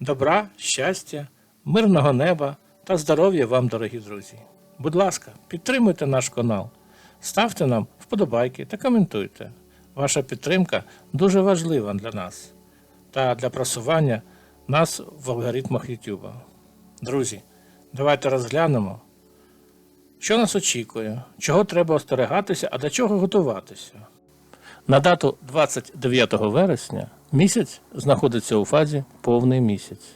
Добра, щастя, мирного неба та здоров'я вам, дорогі друзі. Будь ласка, підтримуйте наш канал, ставте нам вподобайки та коментуйте. Ваша підтримка дуже важлива для нас та для просування нас в алгоритмах YouTube. Друзі, давайте розглянемо, що нас очікує, чого треба остерегатися, а до чого готуватися. На дату 29 вересня місяць знаходиться у фазі повний місяць.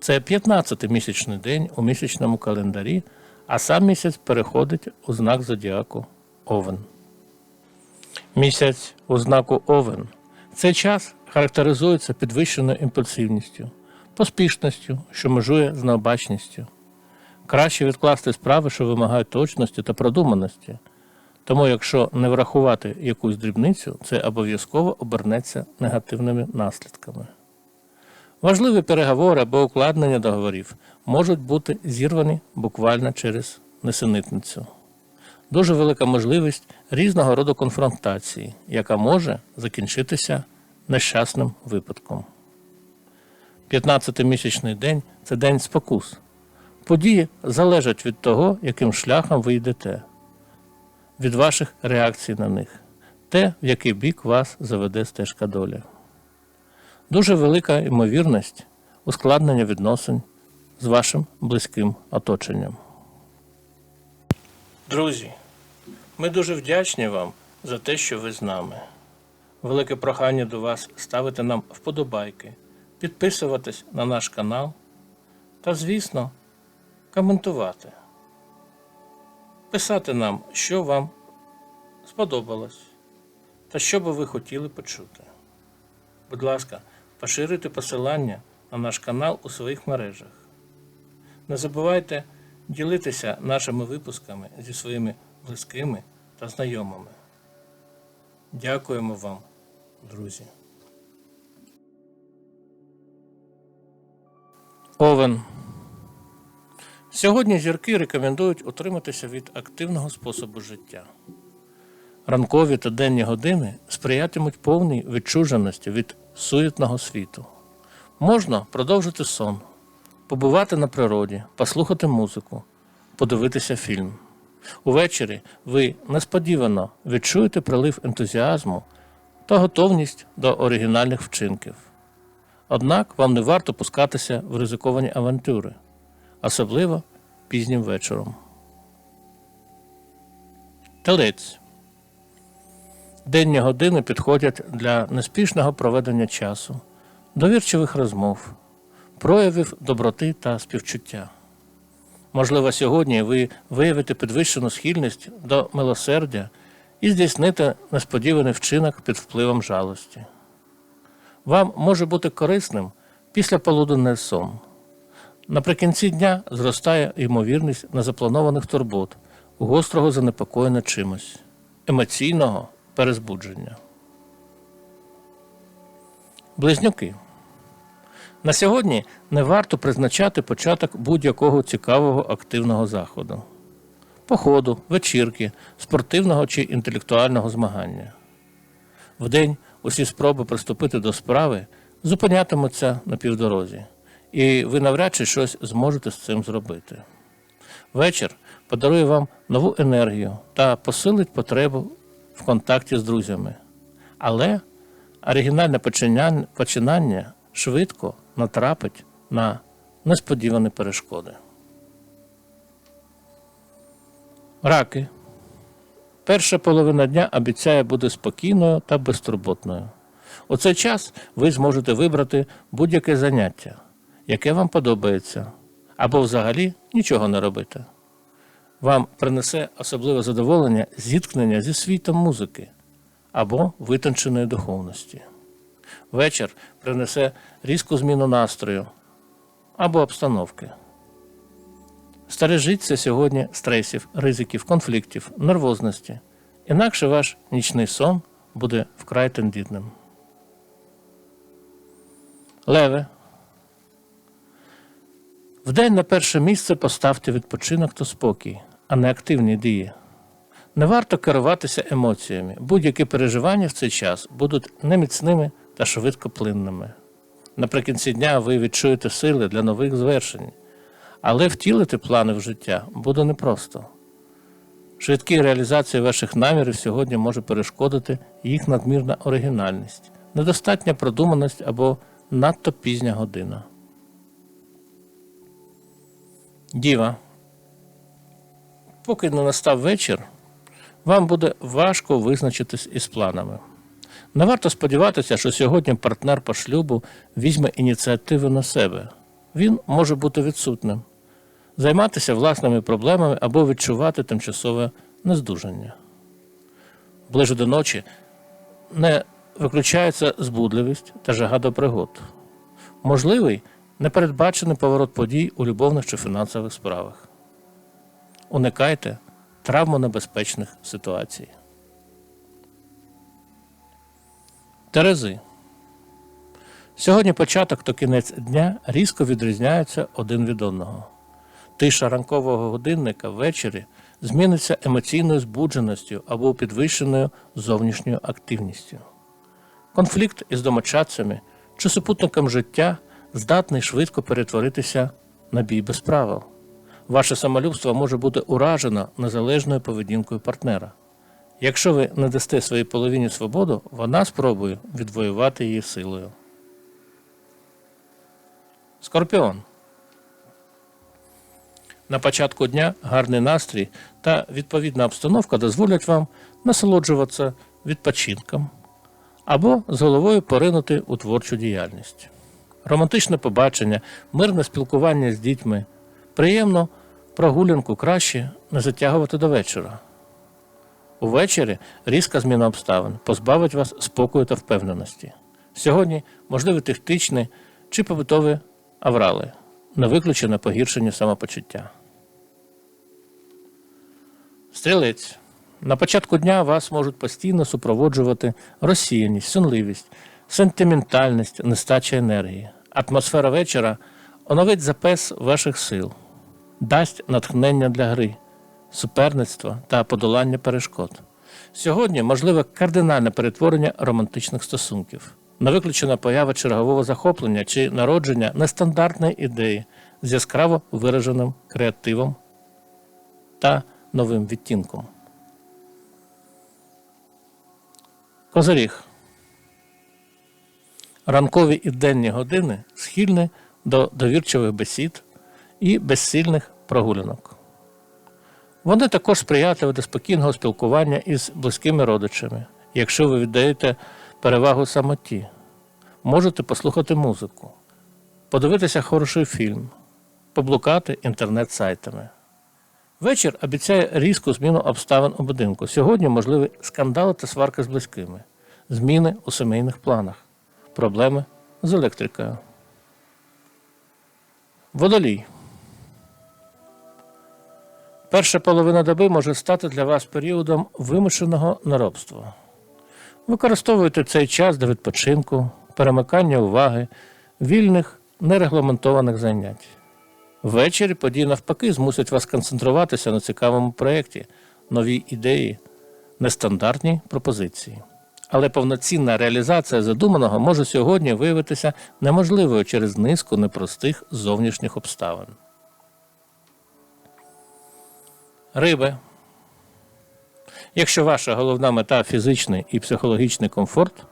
Це 15-й місячний день у місячному календарі, а сам місяць переходить у знак зодіаку Овен. Місяць у знаку Овен. Цей час характеризується підвищеною імпульсивністю, поспішністю, що межує з необачністю. Краще відкласти справи, що вимагають точності та продуманості. Тому, якщо не врахувати якусь дрібницю, це обов'язково обернеться негативними наслідками. Важливі переговори або укладнення договорів можуть бути зірвані буквально через несенітницю. Дуже велика можливість різного роду конфронтації, яка може закінчитися нещасним випадком. 15-й місячний день це день спокус. Події залежать від того, яким шляхом ви йдете, від ваших реакцій на них, те, в який бік вас заведе стежка долі. Дуже велика ймовірність ускладнення відносин з вашим близьким оточенням. Друзі, ми дуже вдячні вам за те, що ви з нами. Велике прохання до вас ставити нам вподобайки, підписуватись на наш канал та, звісно, коментувати. Писати нам, що вам сподобалось та що би ви хотіли почути. Будь ласка, поширюйте посилання на наш канал у своїх мережах. Не забувайте ділитися нашими випусками зі своїми близькими та знайомими. Дякуємо вам, друзі. Овен. Сьогодні зірки рекомендують утриматися від активного способу життя. Ранкові та денні години сприятимуть повній відчуженості від суетного світу. Можна продовжити сон, побувати на природі, послухати музику, подивитися фільм. Увечері ви несподівано відчуєте прилив ентузіазму та готовність до оригінальних вчинків. Однак вам не варто пускатися в ризиковані авантюри, особливо пізнім вечором. Телець. Денні години підходять для неспішного проведення часу, довірчивих розмов, проявів доброти та співчуття. Можливо, сьогодні ви виявите підвищену схильність до милосердя і здійсните несподіваний вчинок під впливом жалості. Вам може бути корисним після полуденний сон. Наприкінці дня зростає ймовірність незапланованих турбот, гострого занепокоєння чимось, емоційного перезбудження. Близнюки. На сьогодні не варто призначати початок будь-якого цікавого активного заходу, походу, вечірки, спортивного чи інтелектуального змагання. Вдень усі спроби приступити до справи зупинятимуться на півдорозі, і ви навряд чи щось зможете з цим зробити. Вечір подарує вам нову енергію та посилить потребу в контакті з друзями. Але оригінальне починання, швидко натрапить на несподівані перешкоди. Раки. Перша половина дня обіцяє бути спокійною та безтурботною. У цей час ви зможете вибрати будь-яке заняття, яке вам подобається, або взагалі нічого не робити. Вам принесе особливе задоволення зіткнення зі світом музики або витонченої духовності. Вечір принесе різку зміну настрою або обстановки. Стережіться сьогодні стресів, ризиків, конфліктів, нервозності. Інакше ваш нічний сон буде вкрай тендітним. Леве. Вдень на перше місце поставте відпочинок та спокій, а не активні дії. Не варто керуватися емоціями. Будь-які переживання в цей час будуть неміцними та швидкоплинними. Наприкінці дня ви відчуєте сили для нових звершень, але втілити плани в життя буде непросто. Швидкі реалізації ваших намірів сьогодні може перешкодити їх надмірна оригінальність, недостатня продуманість або надто пізня година. Діва. Поки не настав вечір, вам буде важко визначитись із планами. Не варто сподіватися, що сьогодні партнер по шлюбу візьме ініціативу на себе. Він може бути відсутним, займатися власними проблемами або відчувати тимчасове нездужання. Ближе до ночі не виключається збудливість та жага до пригод. Можливий непередбачений поворот подій у любовних чи фінансових справах. Уникайте травмонебезпечних ситуацій. Терези. Сьогодні початок та кінець дня різко відрізняються один від одного. Тиша ранкового годинника ввечері зміниться емоційною збудженістю або підвищеною зовнішньою активністю. Конфлікт із домочадцями чи супутником життя здатний швидко перетворитися на бій без правил. Ваше самолюбство може бути уражено незалежною поведінкою партнера. Якщо ви не дасте своїй половині свободу, вона спробує відвоювати її силою. Скорпіон. На початку дня гарний настрій та відповідна обстановка дозволять вам насолоджуватися відпочинком або з головою поринути у творчу діяльність. Романтичне побачення, мирне спілкування з дітьми, приємно прогулянку краще не затягувати до вечора. Увечері різка зміна обставин позбавить вас спокою та впевненості. Сьогодні можливі тактичні чи побутові аврали, не виключене погіршення самопочуття. Стрілець. На початку дня вас можуть постійно супроводжувати розсіяність, сонливість, сентиментальність, нестача енергії. Атмосфера вечора оновить запес ваших сил, дасть натхнення для гри, суперництва та подолання перешкод. Сьогодні можливе кардинальне перетворення романтичних стосунків, не виключена поява чергового захоплення чи народження нестандартної ідеї з яскраво вираженим креативом та новим відтінком. Козиріг. Ранкові і денні години схильні до довірчивих бесід і безсильних прогулянок. Вони також сприятливі до спокійного спілкування із близькими родичами, якщо ви віддаєте перевагу самоті, можете послухати музику, подивитися хороший фільм, поблукати інтернет-сайтами. Вечір обіцяє різку зміну обставин у будинку. Сьогодні можливі скандали та сварки з близькими, зміни у сімейних планах, проблеми з електрикою. Водолій. Перша половина доби може стати для вас періодом вимушеного наробства. Використовуйте цей час для відпочинку, перемикання уваги, вільних нерегламентованих занять. Ввечері події навпаки змусять вас концентруватися на цікавому проєкті, нові ідеї, нестандартні пропозиції. Але повноцінна реалізація задуманого може сьогодні виявитися неможливою через низку непростих зовнішніх обставин. Риби. Якщо ваша головна мета фізичний і психологічний комфорт,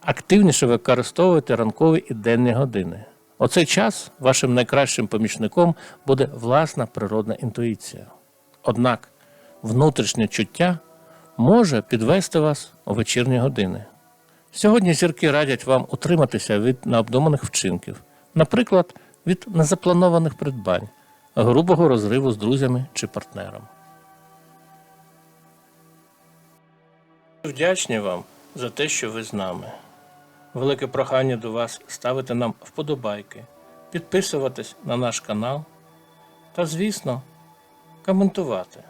активніше використовуйте ранкові і денні години. У цей час вашим найкращим помічником буде власна природна інтуїція. Однак внутрішнє чуття може підвести вас у вечірні години. Сьогодні зірки радять вам утриматися від необдуманих вчинків, наприклад, від незапланованих придбань, грубого розриву з друзями чи партнером. Вдячні вам за те, що ви з нами. Велике прохання до вас ставити нам вподобайки, підписуватись на наш канал та, звісно, коментувати.